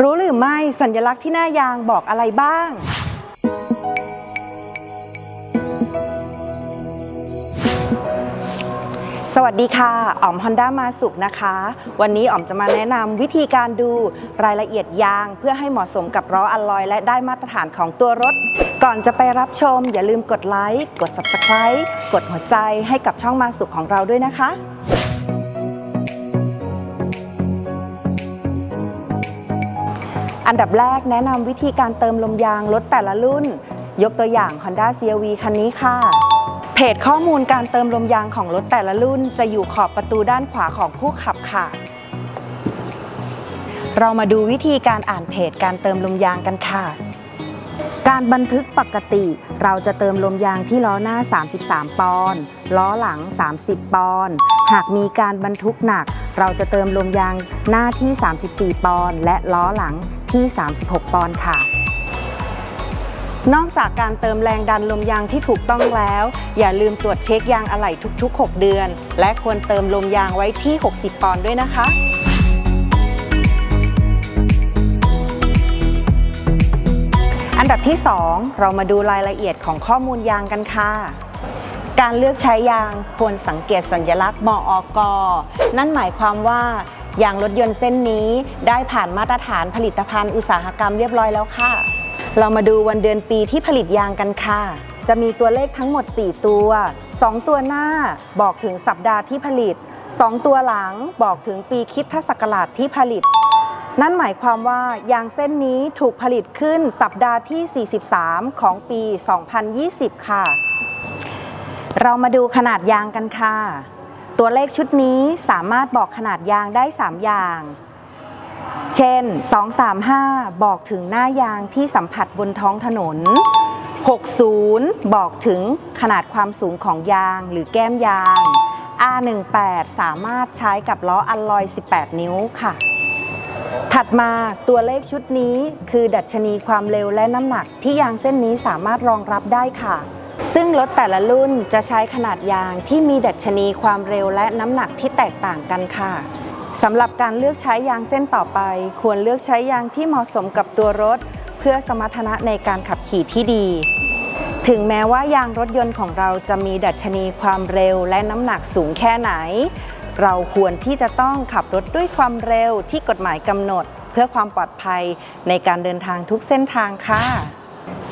รู้หรือไม่สัญลักษณ์ที่หน้ายางบอกอะไรบ้าง สวัสดีค่ะ อ๋อม Honda มาสุขนะคะ วันนี้อ๋อมจะมาแนะนำวิธีการดูรายละเอียดยาง เพื่อให้เหมาะสมกับล้ออัลลอย และได้มาตรฐานของตัวรถ ก่อนจะไปรับชม อย่าลืมกดไลค์ กด Subscribe กดหัวใจให้กับช่องมาสุขของเราด้วยนะคะ อันดับแรกแนะนำวิธีการเติมลมยางรถแต่ละรุ่น ยกตัวอย่าง Honda CRV คันนี้ค่ะ เพจข้อมูลการเติมลมยางของรถแต่ละรุ่น จะอยู่ขอบประตูด้านขวาของผู้ขับค่ะ เรามาดูวิธีการอ่านเพจการเติมลมยางกันค่ะ การบันทึกปกติ เราจะเติมลมยางที่ล้อหน้า 33 ปอนด์ล้อหลัง 30 ปอนด์หากมีการบรรทุกหนัก เราจะเติมลมยางหน้าที่ 34 ปอนด์และล้อหลังที่ 36 ปอนด์ค่ะ นอกจากการเติมแรงดันลมยางที่ถูกต้องแล้ว อย่าลืมตรวจเช็คยางอะไหล่ทุกๆ 6 เดือน และควรเติมลมยางไว้ที่ 60 ปอนด์ด้วยนะคะอันดับที่ 2 เรามาดูรายละเอียดของข้อมูลยางกันค่ะ การเลือกใช้ยางควรสังเกตสัญลักษณ์มออกนั่นหมายความว่ายางรถยนต์เส้นนี้ได้ผ่านมาตรฐานผลิตภัณฑ์อุตสาหกรรมเรียบร้อยแล้วค่ะ เรามาดูวันเดือนปีที่ผลิตยางกันค่ะ จะมีตัวเลขทั้งหมด 4 ตัว 2 ตัวหน้าบอกถึงสัปดาห์ที่ผลิต 2 ตัวหลังบอกถึงปีคิดทศักราชที่ผลิต นั่นหมายความว่ายางเส้นนี้ถูกผลิตขึ้นสัปดาห์ที่ 43 ของปี 2020 ค่ะ เรามาดูขนาดยางกันค่ะ ตัวเลขชุดนี้สามารถบอกขนาดยางได้ 3 อย่าง เช่น 235 บอกถึงหน้ายางที่สัมผัสบนท้องถนน 60 บอกถึงขนาดความสูงของยางหรือแก้มยาง R18 สามารถใช้กับล้ออัลลอย 18 นิ้วค่ะ ถัดมาตัวเลขชุดนี้คือดัชนีความเร็วและน้ำหนักที่ยางเส้นนี้สามารถรองรับได้ค่ะ ซึ่งรถแต่ละรุ่นจะใช้ขนาดยางที่มีดัชนีความเร็วและน้ำหนักที่แตกต่างกันค่ะสำหรับการเลือกใช้ยางเส้นต่อไป ควรเลือกใช้ยางที่เหมาะสมกับตัวรถ เพื่อสมรรถนะในการขับขี่ที่ดี ถึงแม้ว่ายางรถยนต์ของเราจะมีดัชนีความเร็วและน้ำหนักสูงแค่ไหน เราควรที่จะต้องขับรถด้วยความเร็วที่กฎหมายกำหนด เพื่อความปลอดภัยในการเดินทางทุกเส้นทางค่ะ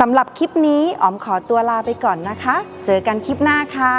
สำหรับคลิปนี้อ๋อมขอตัวลาไปก่อนนะคะ เจอกันคลิปหน้าค่ะ